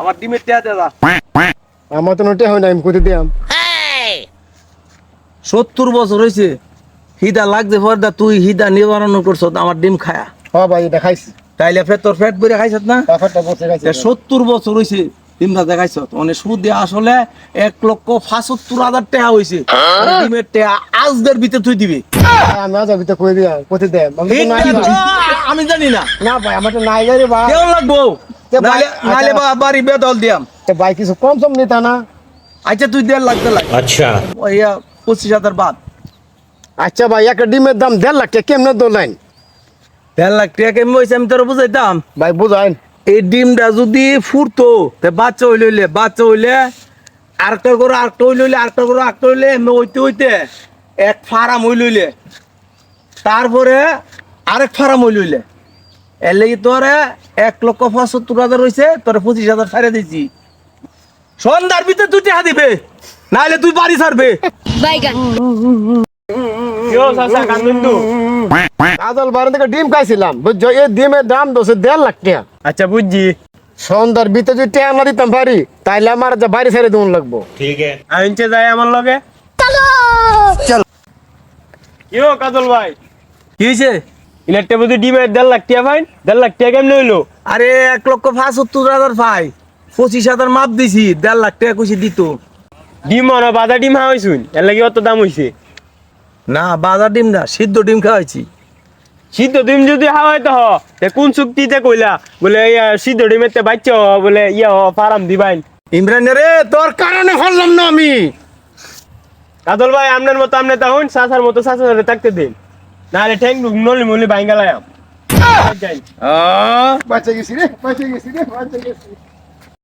আমার ডিমের টেয়া দাদা আমার তো নোটে হয় না আমি কোথায় দিয়াম। সত্তর বছর হয়েছে হিদা লাগছে পর্দা তুই হিদা নিবারণ করছ আমার ডিম খায়া। হ ভাই এটা খাইছি। তাইলে ফের তোর খাইছত না? সত্তর বছর হয়েছে ডিম ভাজা খাইছ মানে সুদে আসলে এক লক্ষ পঁচাত্তর হাজার টাকা হয়েছে ডিমের টাকা আজদের ভিতরে তুই দিবি। আমি দিয়াম আমি জানি না। না ভাই আমার তো নাই ভাই। কেউ লাগবো? নাহলে আচ্ছা, আচ্ছা। আবার ইবে দল দিয়াম। তো ভাই কিছু কম সম নিতা না? আচ্ছা তুই দেড় লাখ আচ্ছা। ইয়া পঁচিশ হাজার বাদ। আচ্ছা ভাই একটা ডিমের দাম দেড় লাখ টাকা কেমনে দোলেন দেড় লাখ টাকা কেমন হয়েছে আমি তোর বুঝাইতাম। ভাই বুঝাইন। এই ডিমটা যদি ফুরতো তা বাচ্চা হইলে হইলে বাচ্চা হইলে আরেকটা করে আরেকটা হইলে হইলে আরেকটা করে আরেকটা হইলে এমনি হইতে হইতে এক ফারাম হইলে হইলে। তারপরে আরেক ফারাম হইলে হইলে। এর লেগে তোরে এক লক্ষ পঁচাত্তর হাজার রয়েছে তোরে পঁচিশ হাজার ছাড়ে দিছি। সন্ধ্যার ভিতরে তুই দিবে নাহলে তুই বাড়ি ছাড়বে। কাজল ডিম খাইছিলাম এই ডিমের দাম দেড় লাখ আচ্ছা বুঝছি। সন্ধ্যার ভিতরে যদি টাকা না দিতাম বাড়ি তাহলে আমার বাড়ি ছেড়ে দেওয়ার লাগবো। ঠিক আছে। যাই আমার লগে। চলো। কাজল ভাই? কি হয়েছে ইলেকট্রিক বুঝি ডিমের দেড় লাখ টাকা ফাইন দেড় লাখ টাকা কেমনে হইল? আরে এক লক্ষ পঁচাত্তর হাজার পাই পঁচিশ হাজার মাপ দিছি দেড় লাখ টাকা কইছি দিত। ডিম মনে বাজার ডিম হাওয়াইছুন এর লাগি অত দাম হইছে। না বাজার ডিম না সিদ্ধ ডিম খাওয়াইছি। সিদ্ধ ডিম যদি হাওয়াইতে হ তে কোন চুক্তিতে কইলা? বলে ইয়া সিদ্ধ ডিমের তে বাচ্চা হ বলে ইয়া হ ফার্ম দিবাইন। ইমরান রে তোর কারণে হরলাম না আমি। কাজল ভাই আপনার মতো আপনি তখন সাসার মতো সাসারে থাকতে দিন। নাহলে ঠ্যাং নলি মলি ভাঙ্গালাম। বাঁচে গেছি রে বাঁচে গেছি রে বাঁচে গেছি।